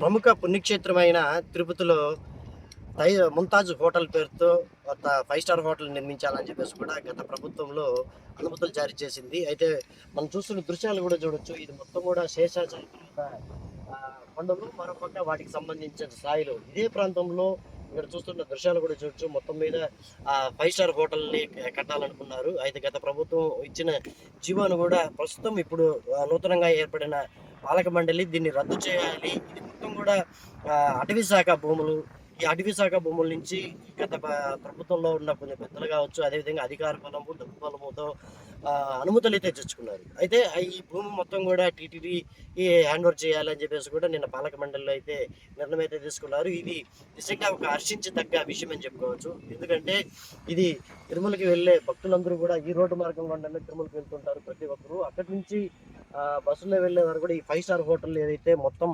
ప్రముఖ పుణ్యక్షేత్రమైన తిరుపతిలో తై ముంతాజ్ హోటల్ పేరుతో ఒక ఫైవ్ స్టార్ హోటల్ నిర్మించాలని చెప్పేసి కూడా గత ప్రభుత్వంలో అనుమతులు జారీ చేసింది. అయితే మనం చూస్తున్న దృశ్యాలు కూడా చూడొచ్చు. ఇది మొత్తం కూడా శేషాచలం కొండలు మరొక వాటికి సంబంధించిన స్థాయిలు. ఇదే ప్రాంతంలో ఇక్కడ చూస్తున్న దృశ్యాలు కూడా చూడొచ్చు. మొత్తం మీద ఆ ఫైవ్ స్టార్ హోటల్ని కట్టాలనుకున్నారు. అయితే గత ప్రభుత్వం ఇచ్చిన జీవోను కూడా ప్రస్తుతం ఇప్పుడు నూతనంగా ఏర్పడిన పాలక మండలి దీన్ని రద్దు చేయాలి. ఇది మొత్తం కూడా అటవీ శాఖ భూములు ఈ అటవీ శాఖ భూముల నుంచి గత ప్రభుత్వంలో ఉన్న కొన్ని పెద్దలు కావచ్చు అదేవిధంగా అధికార బలము డబ్బు బలముతో అనుమతులు అయితే తెచ్చుకున్నారు. అయితే ఈ భూమి మొత్తం కూడా టీటీడీ హ్యాండ్ ఓవర్ చేయాలని చెప్పేసి కూడా నిన్న పాలక మండలిలో అయితే నిర్ణయం అయితే తీసుకున్నారు. ఇది నిజంగా ఒక హర్షించదగ్గ విషయం అని చెప్పుకోవచ్చు. ఎందుకంటే ఇది తిరుమలకి వెళ్ళే భక్తులందరూ కూడా ఈ రోడ్డు మార్గం గుండానే తిరుమలకి వెళ్తుంటారు ప్రతి ఒక్కరు. అక్కడి నుంచి బస్సులో వెళ్ళే వరకు కూడా ఈ ఫైవ్ స్టార్ హోటల్ ఏదైతే మొత్తం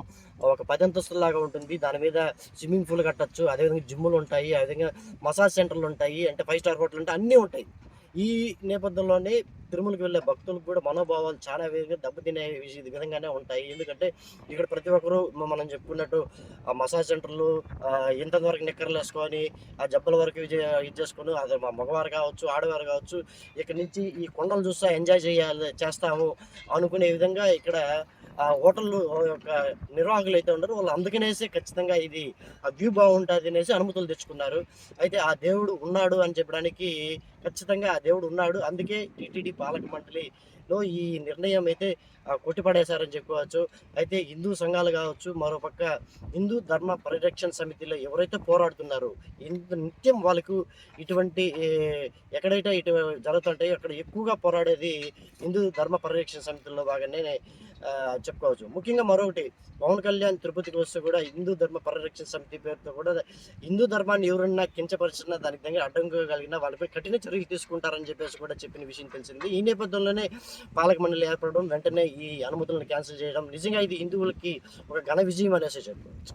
ఒక పది అంతస్తులాగా ఉంటుంది దాని మీద స్విమ్మింగ్ పూల్ కట్టచ్చు అదేవిధంగా జిమ్ములు ఉంటాయి అదేవిధంగా మసాజ్ సెంటర్లు ఉంటాయి అంటే ఫైవ్ స్టార్ హోటల్ అంటే అన్నీ ఉంటాయి. ఈ నేపథ్యంలోనే తిరుమలకి వెళ్ళే భక్తులకు కూడా మనోభావాలు చాలా విధంగా దెబ్బతినే విష- విధంగానే ఉంటాయి. ఎందుకంటే ఇక్కడ ప్రతి ఒక్కరు మనం చెప్పుకున్నట్టు ఆ మసాజ్ సెంటర్లు ఇంత వరకు నిక్కర్లు వేసుకొని ఆ జబ్బల వరకు ఇది ఇది చేసుకొని అది మా మగవారు కావచ్చు ఆడవారు కావచ్చు ఇక్కడ నుంచి ఈ కొండలు చూస్తా ఎంజాయ్ చేయాలి చేస్తాము అనుకునే విధంగా ఇక్కడ ఆ హోటల్ యొక్క నిర్వాహకులు అయితే ఉండరు. వాళ్ళు అందుకనేసి ఖచ్చితంగా ఇది ఆ వ్యూ బాగుంటుంది అనేసి అనుమతులు తెచ్చుకున్నారు. అయితే ఆ దేవుడు ఉన్నాడు అని చెప్పడానికి ఖచ్చితంగా దేవుడు ఉన్నాడు. అందుకే టీటీడీ పాలక మండలిలో ఈ నిర్ణయం అయితే కొట్టిపడేశారని చెప్పుకోవచ్చు. అయితే హిందూ సంఘాలు కావచ్చు మరోపక్క హిందూ ధర్మ పరిరక్షణ సమితిలో ఎవరైతే పోరాడుతున్నారో నిత్యం వాళ్ళకు ఇటువంటి ఎక్కడైతే ఇటు జరుగుతుంటాయో అక్కడ ఎక్కువగా పోరాడేది హిందూ ధర్మ పరిరక్షణ సమితిలో భాగంగానే చెప్పుకోవచ్చు. ముఖ్యంగా మరొకటి పవన్ కళ్యాణ్ తిరుపతికి వస్తే కూడా హిందూ ధర్మ పరిరక్షణ సమితి పేరుతో కూడా హిందూ ధర్మాన్ని ఎవరన్నా కించపరిచినా దానికి దగ్గర కలిగిన వాళ్ళపై కఠిన చర్యలు తీసుకుంటారని చెప్పేసి కూడా చెప్పిన విషయం తెలిసింది. ఈ నేపథ్యంలోనే పాలక మండలి ఏర్పడడం వెంటనే ఈ అనుమతులను క్యాన్సిల్ చేయడం. నిజంగా ఇది హిందువులకి ఒక ఘన విజయం అనేసి చెప్పుకోవచ్చు